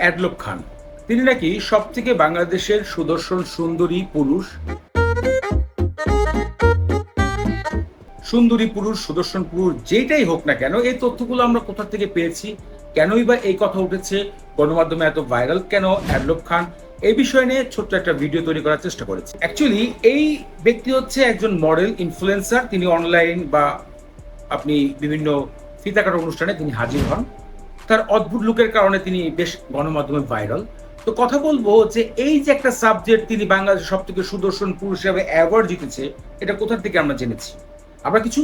অ্যাডলক খান। তিনি নাকি সব থেকে বাংলাদেশের সুদর্শন সুন্দরী পুরুষ? সুন্দরী পুরুষ, সুদর্শন পুরুষ, যেটাই হোক না কেন, এই তথ্যগুলো আমরা কোথা থেকে পেয়েছি? কেনই বা এই কথা উঠেছে? গণমাধ্যমে এত ভাইরাল কেন অ্যাডলক খান? এই বিষয় নিয়ে ছোট্ট একটা ভিডিও তৈরি করার চেষ্টা করেছি। অ্যাকচুয়ালি এই ব্যক্তি হচ্ছে একজন মডেল ইনফ্লুয়েন্সার তিনি অনলাইন বা আপনি বিভিন্ন ফিতাকাটা অনুষ্ঠানে তিনি হাজির হন। তার অদ্ভুত লুকের কারণে তিনি বেশ গণমাধ্যমে ভাইরাল তো কথা বলব যে এই যে একটা সাবজেক্ট তিনি বাংলাদেশের সব থেকে সুদর্শন পুরুষ হিসাবে অ্যাওয়ার্ড জিতেছে, এটা কোথার থেকে আমরা জেনেছি? আমরা কিছু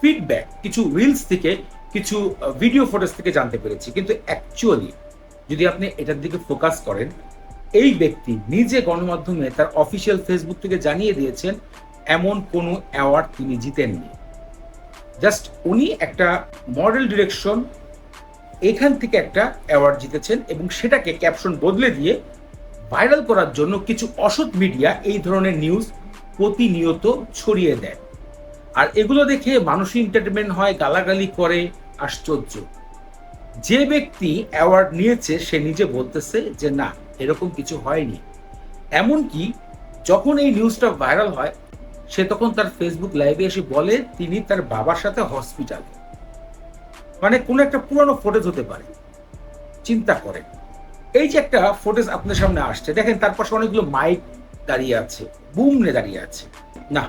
ফিডব্যাক কিছু রিলস থেকে, কিছু ভিডিও ফুটেজ থেকে জানতে পেরেছি। কিন্তু অ্যাকচুয়ালি যদি আপনি এটার দিকে ফোকাস করেন, এই ব্যক্তি নিজে গণমাধ্যমে তার অফিসিয়াল ফেসবুক থেকে জানিয়ে দিয়েছেন, এমন কোনো অ্যাওয়ার্ড তিনি জিতেননি। জাস্ট উনি একটা মডেল ডিরেকশন এখান থেকে একটা অ্যাওয়ার্ড জিতেছেন এবং সেটাকে ক্যাপশন বদলে দিয়ে ভাইরাল করার জন্য কিছু অসৎ মিডিয়া এই ধরনের নিউজ প্রতিনিয়ত ছড়িয়ে দেয়। আর এগুলো দেখে মানুষই এন্টারটেনমেন্ট হয়, গালাগালি করে, আশ্চর্য। যে ব্যক্তি অ্যাওয়ার্ড নিয়েছে, সে নিজে বলতেছে যে, না, এরকম কিছু হয়নি। এমনকি যখন এই নিউজটা ভাইরাল হয়, সে তখন তার ফেসবুক লাইভে এসে বলে, তিনি তার বাবার সাথে হসপিটালে মানে কোনো একটা পুরনো ফুটেজ হতে পারে। চিন্তা করেন। এই যে একটা ফুটেজ আপনার সামনে আসছে, দেখেন তার পাশে অনেকগুলো মাইক দাঁড়িয়ে আছে বুমনে দাঁড়িয়ে আছে। না,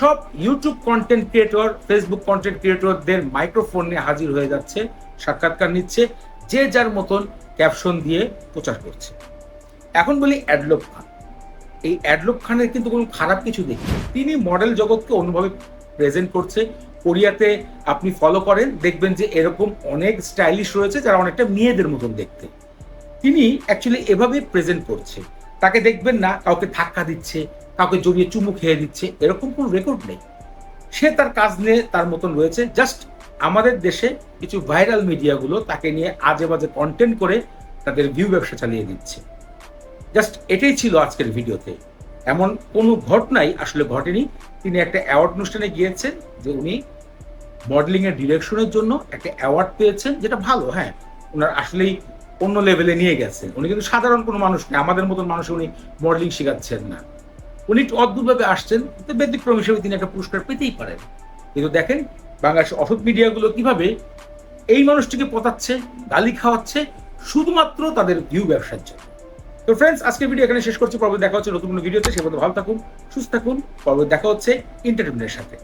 সব YouTube content creator Facebook content ক্রিয়েটরদের microphone নিয়ে হাজির হয়ে যাচ্ছে, সাক্ষাৎকার নিচ্ছে, যে যার মতন ক্যাপশন দিয়ে প্রচার করছে। এখন বলি অ্যাডলক খান এই অ্যাডলক খানের কিন্তু কোনো খারাপ কিছু দেখি তিনি মডেল জগৎকে অন্যভাবে প্রেজেন্ট করছে। কোরিয়াতে আপনি ফলো করেন, দেখবেন যে এরকম অনেক স্টাইলিশ রয়েছে যারা অনেকটা মেয়েদের মতন দেখতে। তিনি অ্যাকচুয়ালি এভাবে প্রেজেন্ট করছে। তাকে দেখবেন না, কাউকে ধাক্কা দিচ্ছে, কাউকে জড়িয়ে চুমু খেয়ে দিচ্ছে, এরকম কোনো রেকর্ড নেই। সে তার কাজ নিয়ে তার মতন রয়েছে। জাস্ট আমাদের দেশে কিছু ভাইরাল মিডিয়াগুলো তাকে নিয়ে আজে বাজে কন্টেন্ট করে তাদের ভিউ ব্যবসা চালিয়ে দিচ্ছে। জাস্ট এটাই ছিল আজকের ভিডিওতে এমন কোনো ঘটনাই আসলে ঘটেনি। তিনি একটা অ্যাওয়ার্ড অনুষ্ঠানে গিয়েছেন যে উনি মডেলিং এর ডিরেকশনের জন্য একটা অ্যাওয়ার্ড পেয়েছেন, যেটা ভালো হ্যাঁ। ওনার আসলেই অন্য লেভেলে নিয়ে গেছেন। উনি কিন্তু সাধারণ কোনো মানুষ না আমাদের মতন মানুষ উনি মডেলিং শেখাচ্ছেন না। উনি একটু অদ্ভুতভাবে আসছেন তো ব্যতিক্রম হিসেবে তিনি একটা পুরস্কার পেতেই পারেন। কিন্তু দেখেন বাংলাদেশের অসৎ মিডিয়াগুলো কীভাবে এই মানুষটিকে পতাচ্ছে গালি খাওয়াচ্ছে, শুধুমাত্র তাদের ভিউ ব্যবসার জন্য। তো ফ্রেন্ডস আজকের ভিডিও এখানে শেষ করছি। পরবর্তী দেখা হচ্ছে নতুন কোনো ভিডিওতে সে ভালো থাকুন, সুস্থ থাকুন। পরবর্তী দেখা হচ্ছে এন্টারটেনমেন্টের সাথে।